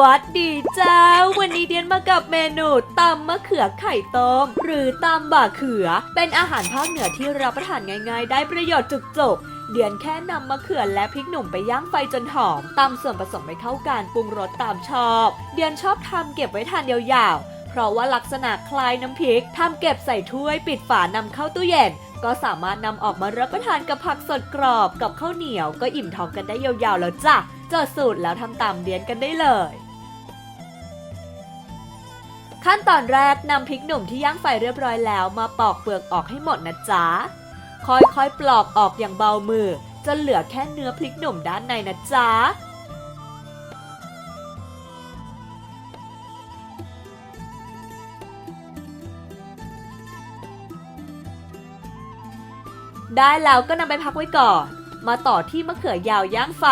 วัสดีเจ้า วันนี้เดียนมากับเมนูตำมะเขือไข่ต้ม หรือตำบ่าเขือ เป็นอาหารภาคเหนือที่รับประทานง่าย ๆ ได้ประโยชน์จุกๆเดียนแค่นำมะเขือและพริกหนุ่มไปย่างไฟจนหอมตำส่วนผสมให้เข้ากันปรุงรสตามชอบ เดียนชอบทำเก็บไว้ทานยาวๆ เพราะว่าลักษณะคล้ายน้ำพริกทำเก็บใส่ถ้วยปิดฝานำเข้าตู้เย็น ก็สามารถนำออกมารับประทานกับผักสดกรอบกับข้าวเหนียวก็อิ่มท้องกันได้ยาวๆแล้วจ้ะ จดสูตรแล้วทำตามเดียนกันได้เลย ขั้นตอนแรกนำพริกหนุ่มที่ย่างไฟเรียบร้อยแล้วมาปอกเปลือกออกให้หมดนะจ๊ะ ค่อยๆปลอกออกอย่างเบามือ จนเหลือแค่เนื้อพริกหนุ่มด้านในนะจ๊ะได้แล้วก็นำไปพักไว้ก่อน มาต่อที่มะเขือยาวย่างไฟ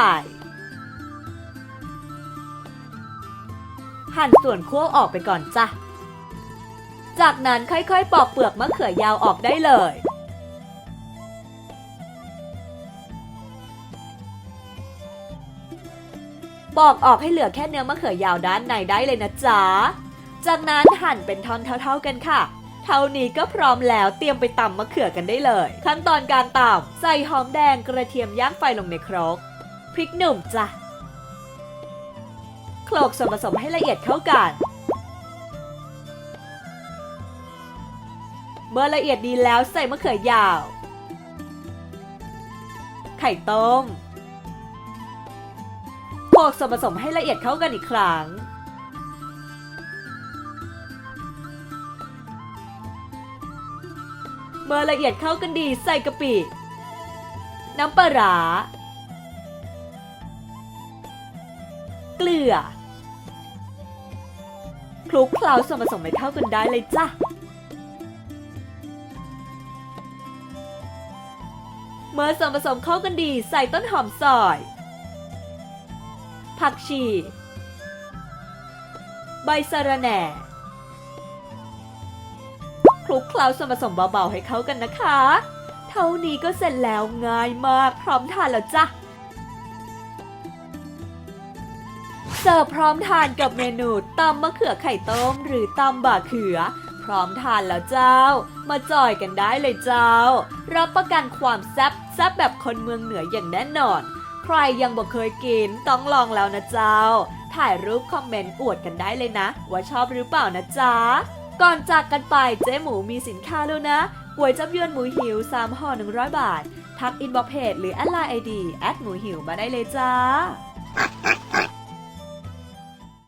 หั่นส่วนคั่วออกไปก่อนจ้ะ จากนั้นค่อยๆ ปอกเปลือกมะเขือยาวออกได้เลย ปอกออกให้เหลือแค่เนื้อมะเขือยาวด้านในได้เลยนะจ๊ะ จากนั้นหั่นเป็นท่อนเท่าๆกันค่ะเท่านี้ก็พร้อมแล้วเตรียมไปตำมะเขือกันได้เลย ขั้นตอนการตำใส่หอมแดงกระเทียมย่างไฟลงในครกพริกหนุ่มจ้ะ โขลกส่วนผสมให้ละเอียดเข้ากัน เมื่อละเอียดดีแล้วใส่มะเขือยาว ไข่ต้มโขลกส่วนผสมให้ละเอียดเข้ากันอีกครั้งเมื่อละเอียดเข้ากันดีใส่กะปิ น้ำปลาร้าเกลือ คลุกเคล้าส่วนผสมให้เข้ากันได้เลยจ้ะ เมื่อส่วนผสมเข้ากันดีใส่ต้นหอมซอย ผักชี ใบสะระแหน่ คลุกเคล้าส่วนผสมเบาๆให้เข้ากันนะคะ เท่านี้ก็เสร็จแล้วง่ายมากพร้อมทานแล้วจ้ะ เสิร์ฟพร้อมทานกับเมนูตำมะเขือไข่ต้ม หรือตำบ่าเขือ พร้อมทานแล้วเจ้า มาจอยกันได้เลยเจ้า รับประกันความแซ่บแซ่บแบบคนเมืองเหนืออย่างแน่นอน ใครยังบ่เคยกินต้องลองแล้วนะเจ้า ถ่ายรูปคอมเมนต์อวดกันได้เลยนะ ว่าชอบหรือเปล่านะจ๊ะก่อนจากกันไปเจ๊หมูมีสินค้าแล้วนะก๋วยจับยวนหมูหิว3ห่อ100 บาท ทักอินบ็อกเพจหรือแอดไลน์ไอดีแอดหมูหิวมาได้เลยจ้า